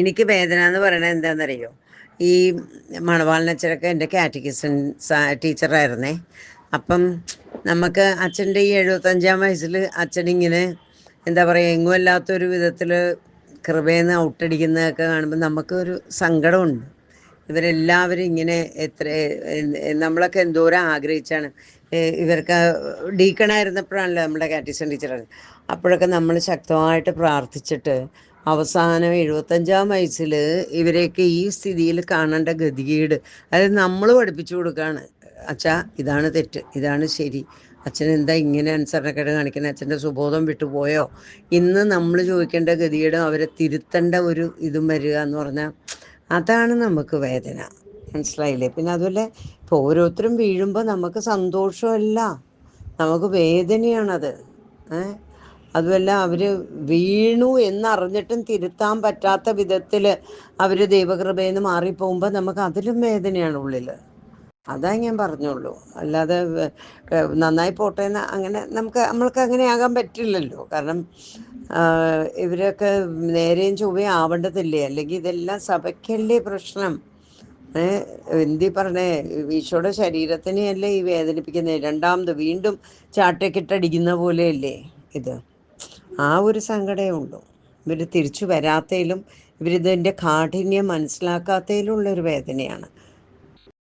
എനിക്ക് വേദന എന്ന് പറയുന്നത് എന്താണെന്നറിയോ ഈ മണവാളിനച്ചനൊക്കെ എന്റെ കാറ്റഗിസൺ ടീച്ചറായിരുന്നേ. അപ്പം നമുക്ക് അച്ഛന്റെ ഈ എഴുപത്തഞ്ചാം വയസ്സിൽ അച്ഛനിങ്ങനെ എന്താ പറയുക എങ്ങുമല്ലാത്തൊരു വിധത്തിൽ കൃപയെന്ന് ഔട്ടടിക്കുന്നതൊക്കെ കാണുമ്പോൾ നമുക്കൊരു സങ്കടമുണ്ട്. ഇവരെല്ലാവരും ഇങ്ങനെ എത്ര നമ്മളൊക്കെ എന്തോരം ആഗ്രഹിച്ചാണ്. ഇവർക്ക് ഡീക്കണായിരുന്നപ്പോഴാണല്ലോ നമ്മുടെ കാറ്റീസൺ ടീച്ചറാണ്. അപ്പോഴൊക്കെ നമ്മൾ ശക്തമായിട്ട് പ്രാർത്ഥിച്ചിട്ട് അവസാനം എഴുപത്തഞ്ചാം വയസ്സിൽ ഇവരെയൊക്കെ ഈ സ്ഥിതിയിൽ കാണേണ്ട ഗതികേട്. അതായത് നമ്മൾ പഠിപ്പിച്ചു കൊടുക്കുകയാണ് അച്ഛാ ഇതാണ് തെറ്റ് ഇതാണ് ശരി. അച്ഛൻ എന്താ ഇങ്ങനെ അനുസരണക്കേട് കാണിക്കുന്നത് അച്ഛന്റെ സുബോധം വിട്ടുപോയോ ഇന്ന് നമ്മൾ ചോദിക്കേണ്ട ഗതികേടും അവരെ തിരുത്തേണ്ട ഒരു ഇതും വരിക എന്ന് പറഞ്ഞാൽ അതാണ് നമുക്ക് വേദന. മനസ്സിലായില്ലേ? പിന്നെ അതുപോലെ ഇപ്പോൾ ഓരോരുത്തരും വീഴുമ്പോൾ നമുക്ക് സന്തോഷമല്ല. നമുക്ക് വേദനയാണത്. ഏ? അതുമല്ല അവർ വീണു എന്നറിഞ്ഞിട്ടും തിരുത്താൻ പറ്റാത്ത വിധത്തിൽ അവർ ദൈവകൃപയിൽ നിന്ന് മാറിപ്പോകുമ്പോൾ നമുക്ക് അതിലും വേദനയാണ് ഉള്ളിൽ അതാ ഞാൻ പറഞ്ഞുള്ളൂ. അല്ലാതെ നന്നായി പോട്ടെ എന്ന് അങ്ങനെ നമുക്ക് നമ്മൾക്ക് അങ്ങനെ ആകാൻ പറ്റില്ലല്ലോ. കാരണം ഇവരൊക്കെ നേരെയും ചൊവ്വയും ആവേണ്ടതില്ലേ? അല്ലെങ്കിൽ ഇതെല്ലാം സഭയ്ക്കല്ലേ പ്രശ്നം? എന്തി പറഞ്ഞേ ഈശോയുടെ ശരീരത്തിനെയല്ലേ ഈ വേദനിപ്പിക്കുന്നത് രണ്ടാമത് വീണ്ടും ചാട്ടക്കിട്ടടിക്കുന്ന പോലെയല്ലേ ഇത്? ആ ഒരു സങ്കടമേ ഉള്ളൂ. ഇവർ തിരിച്ചു വരാത്തതിലും ഇവരിതിന്റെ കാഠിന്യം മനസ്സിലാക്കാത്തതിലുള്ള ഒരു വേദനയാണ്.